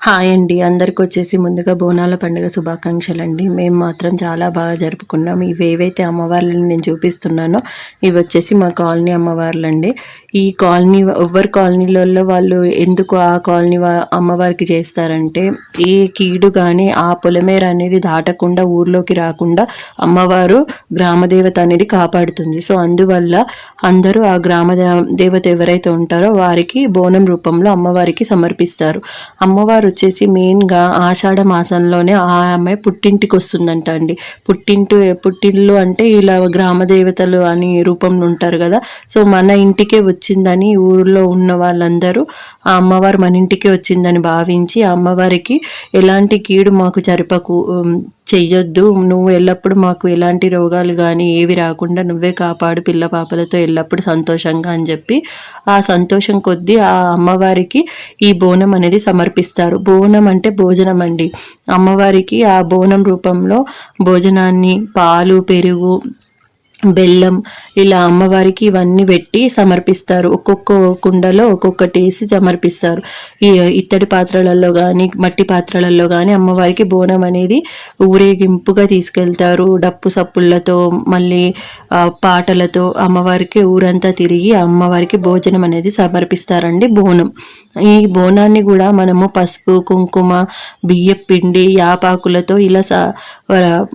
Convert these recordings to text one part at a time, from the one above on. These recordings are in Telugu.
హాయ్ అండి. అందరికి వచ్చేసి ముందుగా బోనాల పండుగ శుభాకాంక్షలు అండి మేము మాత్రం చాలా బాగా జరుపుకున్నాం. ఇవి ఏవైతే అమ్మవార్లను నేను చూపిస్తున్నానో ఇవి వచ్చేసి మా కాలనీ అమ్మవార్లు అండి ఈ కాలనీ ఎవరి కాలనీలలో వాళ్ళు ఎందుకు ఆ కాలనీ వా- అమ్మవారికి చేస్తారంటే ఏ కీడు కానీ ఆ పొలమేర అనేది దాటకుండా ఊర్లోకి రాకుండా అమ్మవారు గ్రామదేవత అనేది కాపాడుతుంది. సో అందువల్ల అందరూ ఆ గ్రామ దేవత ఎవరైతే ఉంటారో వారికి బోనం రూపంలో అమ్మవారికి సమర్పిస్తారు. అమ్మవారు వచ్చేసి మెయిన్గా ఆషాఢ మాసంలోనే ఆ అమ్మాయి పుట్టింటికి వస్తుందంట అండి. పుట్టింటి పుట్టిల్లు అంటే ఇలా గ్రామ దేవతలు అని రూపంలో ఉంటారు కదా. సో మన ఇంటికే వచ్చిందని ఊర్లో ఉన్న వాళ్ళందరూ ఆ అమ్మవారు మన ఇంటికి వచ్చిందని భావించి ఆ అమ్మవారికి ఎలాంటి కీడు మాకు జరిపకు చెయ్యొద్దు. నువ్వు ఎల్లప్పుడూ మాకు ఎలాంటి రోగాలు కానీ ఏవి రాకుండా నువ్వే కాపాడు పిల్ల పాపలతో ఎల్లప్పుడూ సంతోషంగా అని చెప్పి ఆ సంతోషం కొద్దీ ఆ అమ్మవారికి ఈ బోనం అనేది సమర్పిస్తారు. బోనం అంటే భోజనం అండి. అమ్మవారికి ఆ బోనం రూపంలో భోజనాన్ని పాలు పెరుగు బెల్లం ఇలా అమ్మవారికి ఇవన్నీ పెట్టి సమర్పిస్తారు. ఒక్కొక్క కుండలో ఒక్కొక్కటి వేసి సమర్పిస్తారు. ఈ ఇత్తడి పాత్రలలో కానీ మట్టి పాత్రలలో కానీ అమ్మవారికి బోనం అనేది ఊరేగింపుగా తీసుకెళ్తారు. డప్పు సప్పుళ్ళతో మళ్ళీ పాటలతో అమ్మవారికి ఊరంతా తిరిగి అమ్మవారికి భోజనం అనేది సమర్పిస్తారండి బోనం. ఈ బోనాన్ని కూడా మనము పసుపు కుంకుమ బియ్యపు పిండి యాపాకులతో ఇలా స-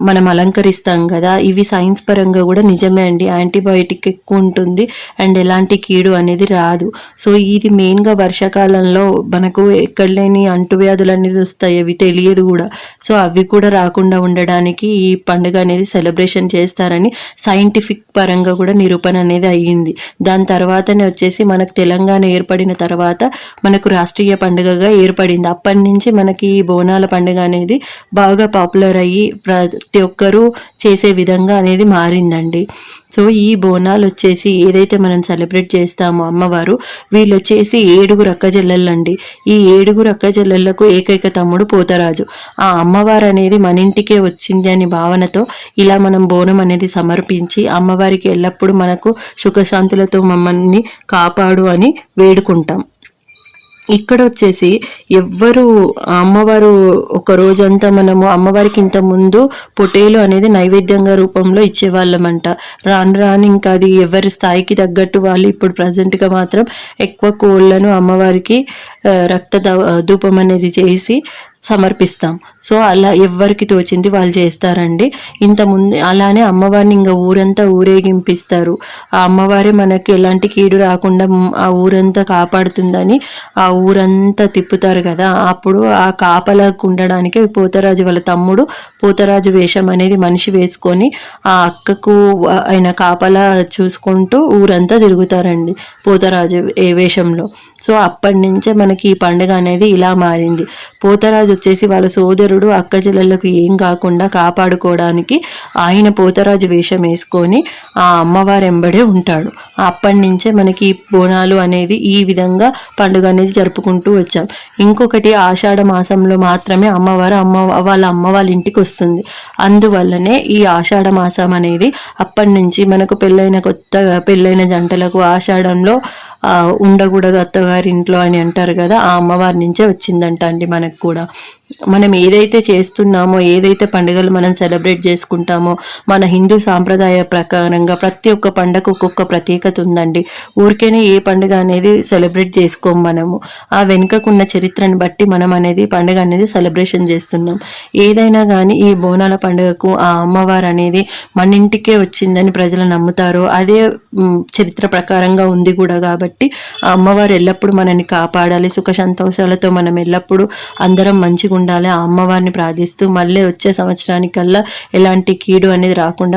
మనం అలంకరిస్తాం కదా. ఇవి సైన్స్ పరంగా కూడా నిజమే అండి. యాంటీబయోటిక్ ఎక్కువ ఉంటుంది అండ్ ఎలాంటి కీడు అనేది రాదు. సో ఇది మెయిన్గా వర్షాకాలంలో మనకు ఎక్కడ లేని అంటువ్యాధులు అనేది వస్తాయి. అవి తెలియదు కూడా. సో అవి కూడా రాకుండా ఉండడానికి ఈ పండుగ అనేది సెలబ్రేషన్ చేస్తారని సైంటిఫిక్ పరంగా కూడా నిరూపణ అనేది అయ్యింది. దాని తర్వాతనే వచ్చేసి మనకు తెలంగాణ ఏర్పడిన తర్వాత మనకు రాష్ట్రీయ పండుగగా ఏర్పడింది. అప్పటి నుంచి మనకి ఈ బోనాల పండుగ అనేది బాగా పాపులర్ అయ్యి ప్రతి ఒక్కరూ చేసే విధంగా అనేది మారిందండి. సో ఈ బోనాలు వచ్చేసి ఏదైతే మనం సెలబ్రేట్ చేస్తామో అమ్మవారు వీళ్ళు వచ్చేసి ఏడుగురు అక్క చెల్లెళ్ళండి. ఈ ఏడుగురు అక్కచెల్లెళ్ళకు ఏకైక తమ్ముడు పోతరాజు. ఆ అమ్మవారు అనేది మన ఇంటికే వచ్చింది అనే భావనతో ఇలా మనం బోనం అనేది సమర్పించి అమ్మవారికి ఎల్లప్పుడూ మనకు సుఖశాంతులతో మమ్మల్ని కాపాడు అని వేడుకుంటాం. ఇక్కడ వచ్చేసి ఎవ్వరు అమ్మవారు ఒక రోజంతా మనము అమ్మవారికి ఇంత ముందు పొటేలు అనేది నైవేద్యంగా రూపంలో ఇచ్చేవాళ్ళమంట. రాను రాను ఇంకా అది ఎవరి స్థాయికి తగ్గట్టు వాళ్ళు ఇప్పుడు ప్రజెంట్గా మాత్రం ఎక్కువ కోళ్ళను అమ్మవారికి రక్త ధూపం అనేది చేసి సమర్పిస్తాం. సో అలా ఎవరికి తోచింది వాళ్ళు చేస్తారండి. ఇంత ముందు అలానే అమ్మవారిని ఇంకా ఊరంతా ఊరేగింపిస్తారు. ఆ అమ్మవారే మనకి ఎలాంటి కీడు రాకుండా ఆ ఊరంతా కాపాడుతుందని ఆ ఊరంతా తిప్పుతారు కదా. అప్పుడు ఆ కాపలకు ఉండడానికి పోతరాజు వాళ్ళ తమ్ముడు పోతరాజు వేషం అనేది మనిషి వేసుకొని ఆ అక్కకు ఆయన కాపలా చూసుకుంటూ ఊరంతా తిరుగుతారండి పోతరాజు ఏ వేషంలో. సో అప్పటి నుంచే మనకి ఈ పండుగ అనేది ఇలా మారింది. పోతరాజు వచ్చేసి వాళ్ళ సోదరుడు అక్క చెల్లెళ్ళకు ఏం కాకుండా కాపాడుకోవడానికి ఆయన పోతరాజు వేషం వేసుకొని ఆ అమ్మవారు ఎంబడే ఉంటాడు. అప్పటి నుంచే మనకి బోనాలు అనేది ఈ విధంగా పండుగ అనేది జరుపుకుంటూ వచ్చాం. ఇంకొకటి ఆషాఢ మాసంలో మాత్రమే అమ్మవారు అమ్మ వాళ్ళ అమ్మ వాళ్ళ ఇంటికి వస్తుంది. అందువల్లనే ఈ ఆషాఢ మాసం అనేది అప్పటి నుంచి మనకు పెళ్ళైన కొత్త పెళ్ళైన జంటలకు ఆషాఢంలో ఉండకూడదు అత్తగారి ఇంట్లో అని అంటారు కదా ఆ అమ్మవారి నుంచే వచ్చిందంట అండి మనకు కూడా. మనం ఏదైతే చేస్తున్నామో ఏదైతే పండుగలు మనం సెలబ్రేట్ చేసుకుంటామో మన హిందూ సాంప్రదాయ ప్రకారంగా ప్రతి ఒక్క పండగ ఒక్కొక్క ప్రత్యేకత ఉందండి. ఊరికేనే ఏ పండుగ అనేది సెలబ్రేట్ చేసుకోము మనము. ఆ వెనుకకున్న చరిత్రను బట్టి మనం అనేది పండుగ అనేది సెలబ్రేషన్ చేస్తున్నాం. ఏదైనా కానీ ఈ బోనాల పండుగకు ఆ అమ్మవారు అనేది మన ఇంటికే వచ్చిందని ప్రజలు నమ్ముతారు. అదే చరిత్ర ప్రకారంగా ఉంది కూడా కాబట్టి కాబట్టి ఆ అమ్మవారు ఎల్లప్పుడూ మనల్ని కాపాడాలి సుఖ సంతోషాలతో మనం ఎల్లప్పుడూ అందరం మంచిగా ఉండాలి ఆ అమ్మవారిని ప్రార్థిస్తూ మళ్ళీ వచ్చే సంవత్సరానికల్లా ఎలాంటి కీడు అనేది రాకుండా